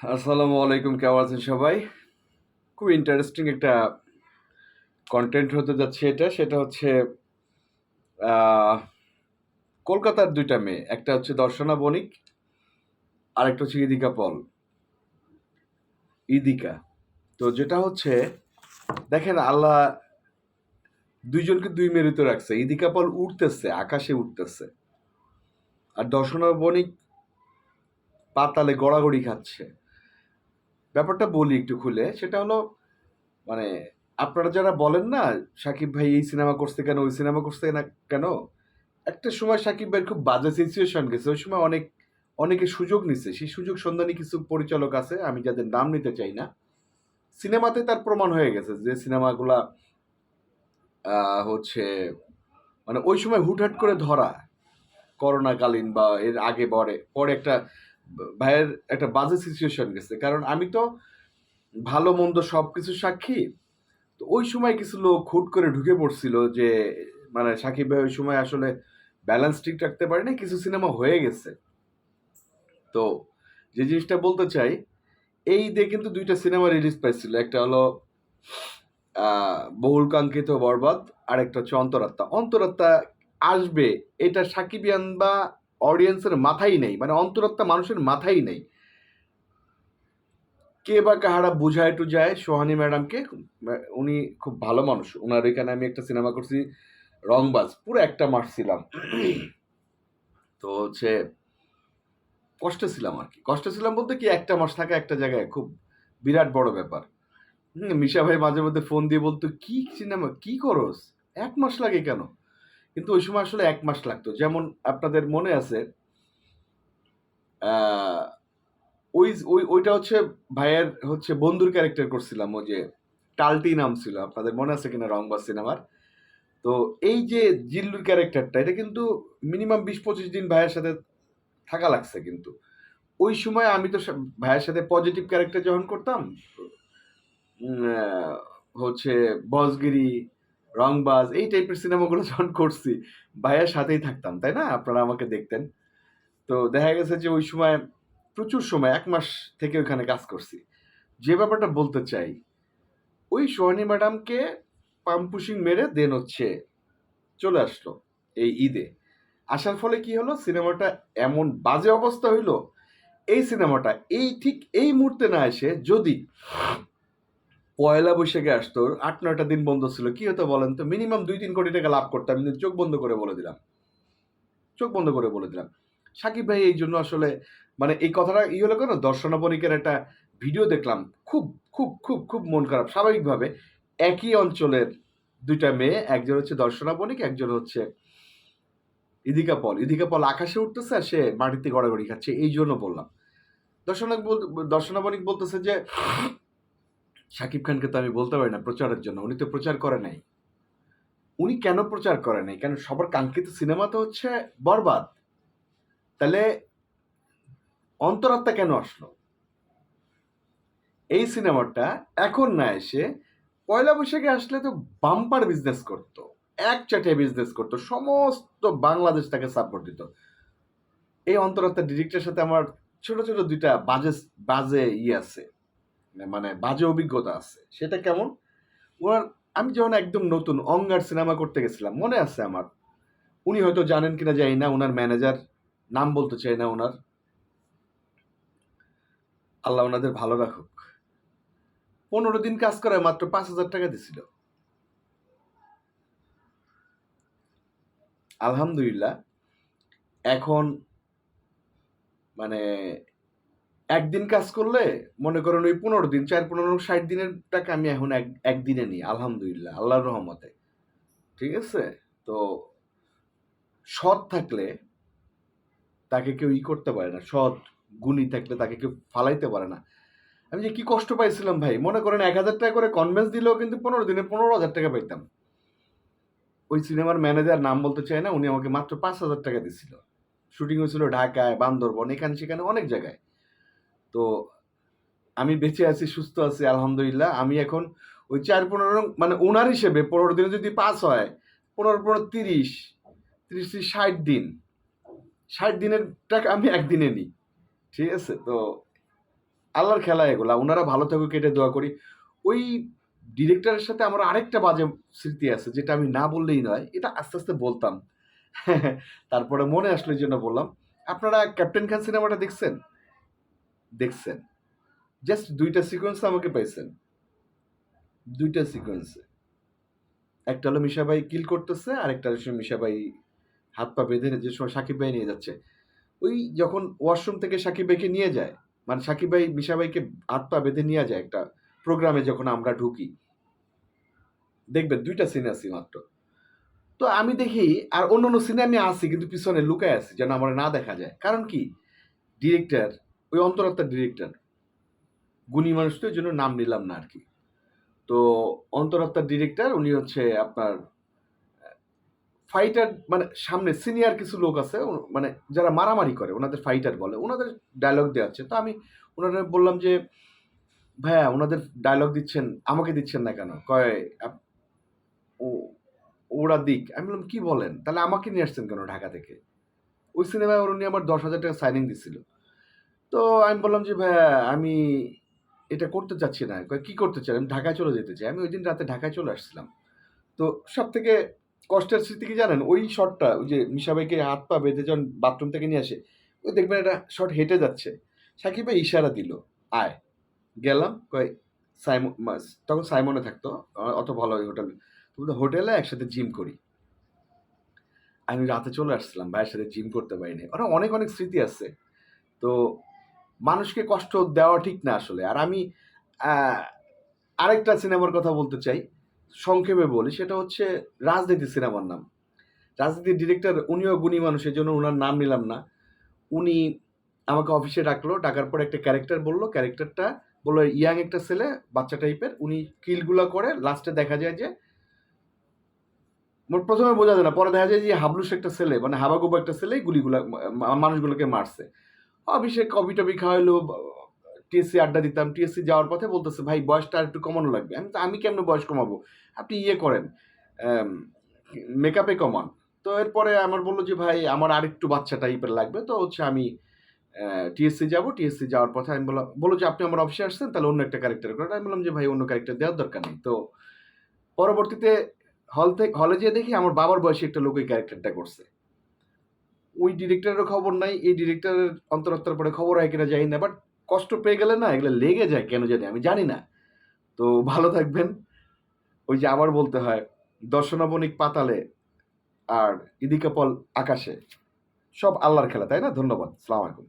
আসসালামু আলাইকুম, কেমন আছেন সবাই? খুব ইন্টারেস্টিং একটা কন্টেন্ট হতে যাচ্ছে এটা। সেটা হচ্ছে কলকাতার দুইটা মেয়ে। একটা হচ্ছে দর্শনা বণিক আর একটা হচ্ছে ইদিকা পল। ইদিকা। তো যেটা হচ্ছে, দেখেন আল্লাহ দুইজনকে দুই মেরুতে রাখছে। ইদিকা পল উঠতেছে আকাশে উঠতেছে আর দর্শনা বণিক পাতালে গড়াগড়ি খাচ্ছে। ব্যাপারটা বলি একটু খুলে, সেটা হলো মানে আপনারা যারা বলেন না, সাকিব ভাই এই সিনেমা করছে কেন, ওই সিনেমা করছে না কেন, একটা সময় সাকিব ভাইয়ের খুব বাজে সিচুয়েশন গেছে। ওই সময় অনেক, অনেকে সুযোগ নিচ্ছে সেই সুযোগ সন্ধানী কিছু পরিচালক আছে, আমি যাদের নাম নিতে চাই না। সিনেমাতে তার প্রমাণ হয়ে গেছে যে সিনেমাগুলা হচ্ছে মানে ওই সময় হুটহাট করে ধরা, করোনাকালীন বা এর আগে পরে পরে একটা ভাইয়ের একটা বাজে সিচুয়েশন গেছে। কারণ আমি তো ভালো, মন্দ সব কিছু সাক্ষী। তো ওই সময় কিছু লোক হুট করে ঢুকে পড়ছিল যে মানে সাকিব ভাই ওই সময় আসলে ব্যালেন্স ঠিক রাখতে পারে না কিছু সিনেমা হয়ে গেছে। তো যে জিনিসটা বলতে চাই, এই দিয়ে কিন্তু দুইটা সিনেমা রিলিজ পাইছিল। একটা হলো বহুল কাঙ্ক্ষিত বরবাদ আর একটা হচ্ছে অন্তরাত্মা। অন্তরাত্মা আসবে, এটা সাকিবিয়ান বা অডিয়েন্সের মাথায় নেই মানে অন্তরাত্মা মানুষের মাথায় নেই। কে বা কাহারা বুঝায় টু যায়, সোহানি ম্যাডামকে উনি খুব ভালো মানুষ। ওনার এখানে আমি একটা সিনেমা করছি, রংবাজ, পুরো একটা মাস ছিলাম তো হচ্ছে, কষ্টে ছিলাম আর কি। কষ্টে ছিলাম বলতে কি, একটা মাস থাকা একটা জায়গায়, খুব বিরাট বড় ব্যাপার। মিশা ভাই মাঝে মধ্যে ফোন দিয়ে বলতো, কি সিনেমা? কি করস? এক মাস লাগে কেন? কিন্তু ওই সময় আসলে এক মাস লাগতো। যেমন আপনাদের মনে আছে ওই ওই, ওইটা হচ্ছে ভাইয়ের হচ্ছে বন্ধুর ক্যারেক্টার করছিলাম ও যে টালটি নাম ছিল, আপনাদের মনে আছে কিনা রংবাজ সিনেমার? তো এই যে জিল্লুর ক্যারেক্টারটা এটা কিন্তু মিনিমাম বিশ পঁচিশ দিন ভাইয়ের সাথে থাকা লাগছে কিন্তু। ওই সময় আমি তো ভাইয়ের সাথে পজিটিভ ক্যারেক্টার যখন করতাম হচ্ছে বসগিরি রংবাজ এই টাইপের সিনেমাগুলো যখন করছি, ভাইয়ের সাথেই থাকতাম, তাই না? আপনারা আমাকে দেখতেন। তো দেখা গেছে যে ওই সময় প্রচুর সময়, এক মাস থেকে ওইখানে কাজ করছি। যে ব্যাপারটা বলতে চাই, ওই সোহানি ম্যাডামকে পাম্পুশিং মেরে দেন হচ্ছে, চলে আসলো এই ঈদে। আসার ফলে কি হলো? সিনেমাটা এমন বাজে অবস্থা হইল, এই সিনেমাটা এই ঠিক এই মুহূর্তে না এসে যদি পয়লা বৈশাখে আসতো, আট নয়টা দিন বন্ধ ছিল, কি হতো বলেন তো? মিনিমাম দুই তিন কোটি টাকা লাভ করতাম, কিন্তু চোখ বন্ধ করে বলে দিলাম। চোখ বন্ধ করে বলে দিলাম। সাকিব ভাই এই জন্য আসলে মানে এই কথাটা ই হলো কেন? দর্শনা বণিকের একটা ভিডিও দেখলাম, খুব খুব খুব খুব মন খারাপ। স্বাভাবিকভাবে একই অঞ্চলের দুইটা মেয়ে, একজন হচ্ছে দর্শনা বণিক একজন হচ্ছে ইদিকা পল। ইদিকা পল আকাশে উঠতেছে আর সে মাটিতে গড়াগড়ি খাচ্ছে, এই জন্য বললাম। দর্শনা বল দর্শনা বণিক বলতেছে যে সাকিব খানকে তো আমি বলতে পারি না প্রচারের জন্য। উনি তো প্রচার করে নাই। উনি কেন প্রচার করে নাই? কেন সবার কাঙ্ক্ষিত সিনেমা তো হচ্ছে বরবাদ। তাহলে অন্তরাত্মা কেন আসলো? এই সিনেমাটা এখন না এসে পয়লা বৈশাখে আসলে তো বাম্পার বিজনেস করতো। এক চাটে বিজনেস করতো। সমস্ত বাংলাদেশ তাকে সাপোর্ট দিত। এই অন্তরাত্মা ডিরেক্টরের সাথে আমার ছোট ছোট দুইটা বাজে বাজে ইয়ে আছে। মানে বাজে অভিজ্ঞতা আছে। সেটা কেমন? ওনার, আমি যখন একদম নতুন, অঙ্গার সিনেমা করতে গেছিলাম, মনে আছে আমার। উনি হয়তো জানেন কিনা জানি না ওনার ম্যানেজার, নাম বলতে চাই না ওনার। আল্লাহ ওনাদের ভালো রাখুক। পনেরো দিন কাজ করায় মাত্র পাঁচ হাজার টাকা দিছিল। আলহামদুলিল্লাহ, এখন মানে একদিন কাজ করলে, মনে করেন ওই পনেরো দিন, চার, পনেরো, ষাট দিনের টাকা আমি এখন এক, একদিনে নিই, আলহামদুলিল্লাহ, আল্লাহর রহমতে। ঠিক আছে? তো সৎ থাকলে তাকে কেউ ই করতে পারে না, সৎ গুণী থাকলে তাকে কেউ ফালাইতে পারে না। আমি যে কি কষ্ট পাইছিলাম ভাই, মনে করেন এক হাজার টাকা করে কনভেন্স দিলেও কিন্তু পনেরো দিনে পনেরো হাজার টাকা পাইতাম। ওই সিনেমার ম্যানেজার নাম বলতে চাই না, উনি আমাকে মাত্র পাঁচ হাজার টাকা দিছিল। শুটিং হয়েছিল ঢাকায়, বান্দরবন, এখানে সেখানে অনেক জায়গায়। তো আমি বেঁচে আছি, সুস্থ আছি, আলহামদুলিল্লাহ। আমি এখন ওই চার পনেরো মানে ওনার হিসেবে পনেরো দিনে যদি পাস হয়, পনেরো পনেরো, তিরিশ তিরিশ তিরিশ, ষাট দিন। ষাট দিনের টাকা আমি একদিনে নিই। ঠিক আছে? তো আল্লাহর খেলা এগুলা, ওনারা ভালো থাকুক কেটে দোয়া করি। ওই ডিরেক্টরের সাথে আমার আরেকটা বাজে স্মৃতি আছে, যেটা আমি না বললেই নয়, এটা আস্তে আস্তে বলতাম। তারপরে মনে আসলো জন্য বললাম। আপনারা ক্যাপ্টেন খান সিনেমাটা দেখছেন? দেখছেন। জাস্ট দুইটা সিকোয়েন্স আমাকে পাইছেন। দুইটা সিকোয়েন্সে একটা হলো মিশা ভাই কিল করতেছে আর একটা হচ্ছে মিশা ভাই হাত পা বেঁধে যে সময় সাকিব ভাই নিয়ে যাচ্ছে। ওই যখন ওয়াশরুম থেকে সাকিব ভাইকে নিয়ে যায় মানে সাকিব ভাই মিশা ভাইকে হাত পা বেঁধে নিয়ে যায় একটা প্রোগ্রামে যখন আমরা ঢুকি। দেখবেন দুইটা সিন আছি মাত্র। তো আমি দেখি, আর অন্য অন্য সিনে আমি আসি কিন্তু পিছনে লুকায় আছি, যেন আমার না দেখা যায়। কারণ কি? ডিরেক্টর ওই অন্তরাত্মার ডিরেক্টর গুণী মানুষ তো জন্য নাম নিলাম না আর কি তো অন্তরাত্মার ডিরেক্টর উনি হচ্ছে আপনার ফাইটার মানে সামনে সিনিয়র কিছু লোক আছে মানে যারা মারামারি করে, ওনাদের ফাইটার বলে। ওনাদের ডায়লগ দেওয়া হচ্ছে। তো আমি ওনাদের বললাম যে, ভাইয়া, ওনাদের ডায়লগ দিচ্ছেন, আমাকে দিচ্ছেন না কেন? কয় ও, ওরা দিক। আমি বললাম, কি বলেন? তাহলে আমাকে নিয়ে আসছেন কেন ঢাকা থেকে? ওই সিনেমায় ওর, উনি আমার দশ হাজার টাকা সাইনিং দিছিল। তো আমি বললাম যে, ভাইয়া, আমি এটা করতে চাচ্ছি না। কি করতে চাই আমি ঢাকায় চলে যেতে চাই। আমি ওই দিন রাতে ঢাকায় চলে আসছিলাম। তো সব থেকে কষ্টের স্মৃতি কি জানেন? ওই শটটা, ওই যে মিশাবাইকে হাত পা বেঁধে যখন বাথরুম থেকে নিয়ে আসে, ওই দেখবেন একটা শট হেঁটে যাচ্ছে। সাকিব ভাই ইশারা দিল, আয়। গেলাম, কয় সাইমন তখন সাইমনে থাকতো, অত ভালো ওই হোটেল। হোটেলে একসাথে জিম করি। আমি রাতে চলে আসছিলাম, ভাইয়ের সাথে জিম করতে পারিনি। ওরা অনেক অনেক স্মৃতি আছে। তো মানুষকে কষ্ট দেওয়া ঠিক না আসলে। আর আমি আরেকটা সিনেমার কথা বলতে চাই, সংক্ষেপে বলি, সেটা হচ্ছে রাজনীতি সিনেমার নাম। রাজনীতির ডিরেক্টর উনিও গুণী মানুষ এই জন্য ওনার নাম নিলাম না। উনি আমাকে অফিসে ডাকলো, ডাকার পর একটা ক্যারেক্টার বলল, ক্যারেক্টারটা বলল, ইয়াং একটা ছেলে, বাচ্চা টাইপের। উনি কিলগুলো করে লাস্টে দেখা যায় যে প্রথমে বোঝা যায় না, পরে দেখা যায় যে হাবলুস একটা ছেলে মানে হাবাগুবো একটা ছেলে গুলিগুলা মানুষগুলোকে মারছে। অভিষেক কবি টবি খাওয়াইলো, টিএসসি আড্ডা দিতাম, টিএসসি যাওয়ার পথে বলতেছে, ভাই, বয়সটা একটু কমানো লাগবে। আমি তো আমি কেমন বয়স কমাবো? আপনি ইয়ে করেন মেকআপে কমান। তো এরপরে আমার বলল যে, ভাই, আমার আরেকটু বাচ্চা টাইপের লাগবে। তো হচ্ছে আমি টিএসসি যাব, টিএসসি যাওয়ার পথে আমি বললাম বলো যে, আপনি আমার অফিসে আসছেন, তাহলে অন্য একটা ক্যারেক্টার করেন। আমি বললাম যে, ভাই, অন্য ক্যারেক্টার দেওয়ার দরকার নেই। তো পরবর্তীতে হল থেকে হলে যেয়ে দেখি, আমার বাবার বয়সী একটা লোক ওই ক্যারেক্টারটা করছে। ওই ডিরেক্টরেরও খবর নাই, এই ডিরেক্টরের অন্তরাত্মার পরে খবর হয় কিনা জানি না বাট কষ্ট পেয়ে গেলে না এগুলো লেগে যায়, কেন জানি আমি জানি না। তো ভালো থাকবেন। ওই যে আবার বলতে হয়, দর্শনাবণিক পাতালে আর ইদিকাপল আকাশে, সব আল্লাহর খেলা, তাই না? ধন্যবাদ, সালাম আলাইকুম।